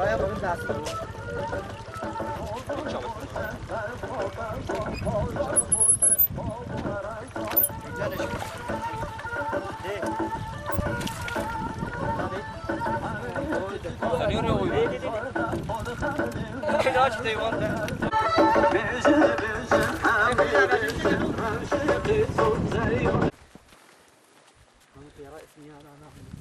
Kaya bunun dersi. Güzel iş. Değil. Tanıyor ya oyu. Kaç deyvan de. Burası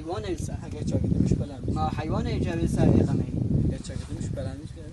حیوان انسان اگر چاگیدمش بلند ما حیوان اجابه سر اقمه اگر چاگیدمش بلند میشه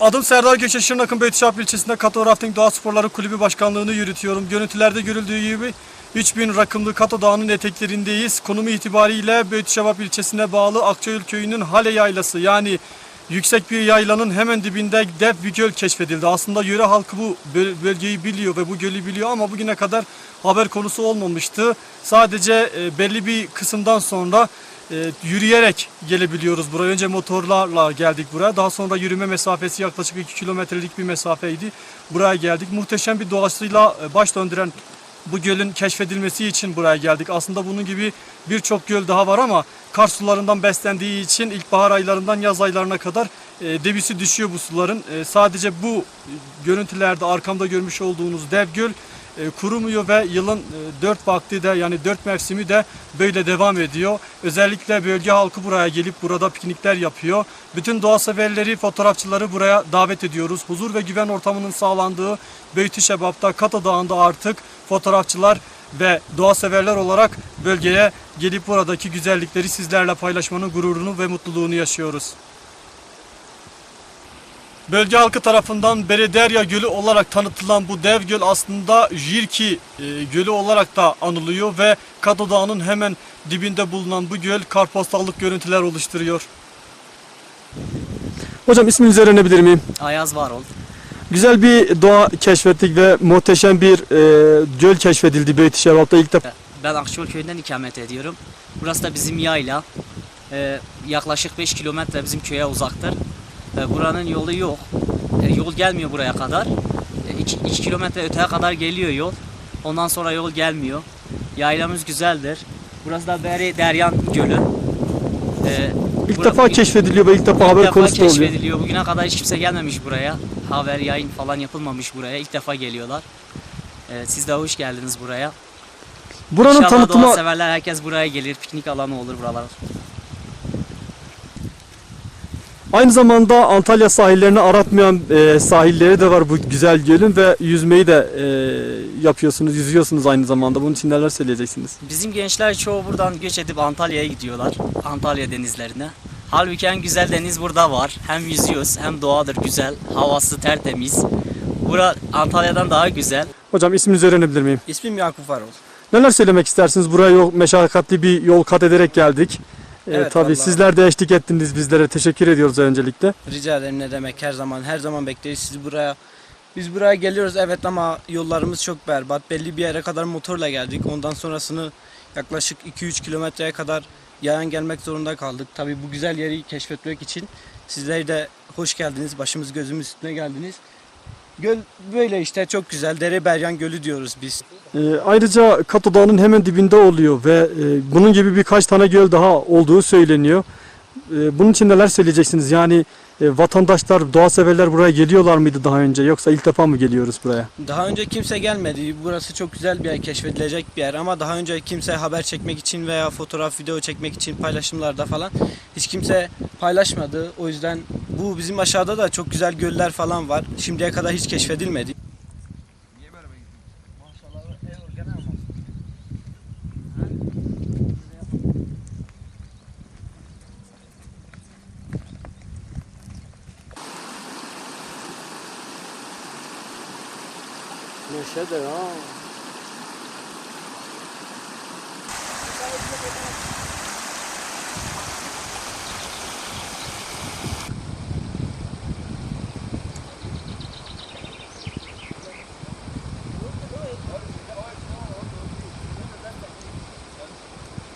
Adım Serdar Göçe Şırnak'ın Beytişap ilçesinde Kato Rafting Doğa Sporları Kulübü Başkanlığı'nı yürütüyorum. Görüntülerde görüldüğü gibi 3000 rakımlı Kato Dağı'nın eteklerindeyiz. Konumu itibariyle Beytişap ilçesine bağlı Akçayül Köyü'nün Hale Yaylası yani yüksek bir yaylanın hemen dibinde dev bir göl keşfedildi. Aslında yöre halkı bu böl- bölgeyi biliyor ve bu gölü biliyor ama bugüne kadar haber konusu olmamıştı. Sadece e, belli bir kısımdan sonra e, yürüyerek gelebiliyoruz buraya. Önce motorlarla geldik buraya. Daha sonra yürüme mesafesi yaklaşık 2 kilometrelik bir mesafeydi. Buraya geldik. Muhteşem bir doğasıyla e, baş döndüren bu gölün keşfedilmesi için buraya geldik. Aslında bunun gibi birçok göl daha var ama kar sularından beslendiği için ilkbahar aylarından yaz aylarına kadar e, debisi düşüyor bu suların. E, sadece bu görüntülerde arkamda görmüş olduğunuz dev göl e, kurumuyor ve yılın e, dört vakti de yani dört mevsimi de böyle devam ediyor. Özellikle bölge halkı buraya gelip burada piknikler yapıyor. Bütün doğa severleri, fotoğrafçıları buraya davet ediyoruz. Huzur ve güven ortamının sağlandığı Beyti Şebap'ta Kata Dağı'nda artık fotoğrafçılar ve doğa severler olarak bölgeye gelip buradaki güzellikleri sizlerle paylaşmanın gururunu ve mutluluğunu yaşıyoruz. Bölge halkı tarafından Berederya Gölü olarak tanıtılan bu dev göl aslında Jirki e, Gölü olarak da anılıyor ve Kato Dağı'nın hemen dibinde bulunan bu göl karpostallık görüntüler oluşturuyor. Hocam isminizi öğrenebilir miyim? Ayaz var ol. Güzel bir doğa keşfettik ve muhteşem bir e, göl keşfedildi Beyti Şevap'ta ilk defa. Ben Akçol köyünden ikamet ediyorum. Burası da bizim yayla. Ee, yaklaşık 5 kilometre bizim köye uzaktır. Ee, buranın yolu yok. Ee, yol gelmiyor buraya kadar. 2 kilometre öteye kadar geliyor yol. Ondan sonra yol gelmiyor. Yaylamız güzeldir. Burası da Beri Deryan Gölü. Ee, İlk bura- defa keşfediliyor ve ilk defa İlk haber konusu oluyor. keşfediliyor. Bugüne kadar hiç kimse gelmemiş buraya. Haber yayın falan yapılmamış buraya. İlk defa geliyorlar. Ee, siz de hoş geldiniz buraya. Buranın İnşallah tanıtımı doğa severler herkes buraya gelir. Piknik alanı olur buralar. Aynı zamanda Antalya sahillerini aratmayan e, sahilleri de var bu güzel gölün ve yüzmeyi de e, yapıyorsunuz, yüzüyorsunuz aynı zamanda. Bunun için neler söyleyeceksiniz? Bizim gençler çoğu buradan göç edip Antalya'ya gidiyorlar. Antalya denizlerine. Halbuki en güzel deniz burada var. Hem yüzüyoruz hem doğadır güzel. Havası tertemiz. Bura Antalya'dan daha güzel. Hocam isminizi öğrenebilir miyim? İsmim Yakup Varol. Neler söylemek istersiniz? Buraya yol, meşakkatli bir yol kat ederek geldik. E, Evet, tabii vallahi. sizler de eşlik ettiniz bizlere. Teşekkür ediyoruz öncelikle. Rica ederim ne demek her zaman her zaman bekleriz sizi buraya. Biz buraya geliyoruz evet ama yollarımız çok berbat. Belli bir yere kadar motorla geldik. Ondan sonrasını yaklaşık 2-3 kilometreye kadar yayan gelmek zorunda kaldık. Tabii bu güzel yeri keşfetmek için sizler de hoş geldiniz. Başımız gözümüz üstüne geldiniz. Göl böyle işte çok güzel. Dere Beryan Gölü diyoruz biz. Ee, ayrıca Kato Dağı'nın hemen dibinde oluyor ve e, bunun gibi birkaç tane göl daha olduğu söyleniyor. Ee, bunun için neler söyleyeceksiniz? Yani e, vatandaşlar, doğa severler buraya geliyorlar mıydı daha önce yoksa ilk defa mı geliyoruz buraya? Daha önce kimse gelmedi. Burası çok güzel bir yer, keşfedilecek bir yer ama daha önce kimse haber çekmek için veya fotoğraf, video çekmek için paylaşımlarda falan hiç kimse paylaşmadı. O yüzden bu bizim aşağıda da çok güzel göller falan var. Şimdiye kadar hiç keşfedilmedi. Neşe de ha.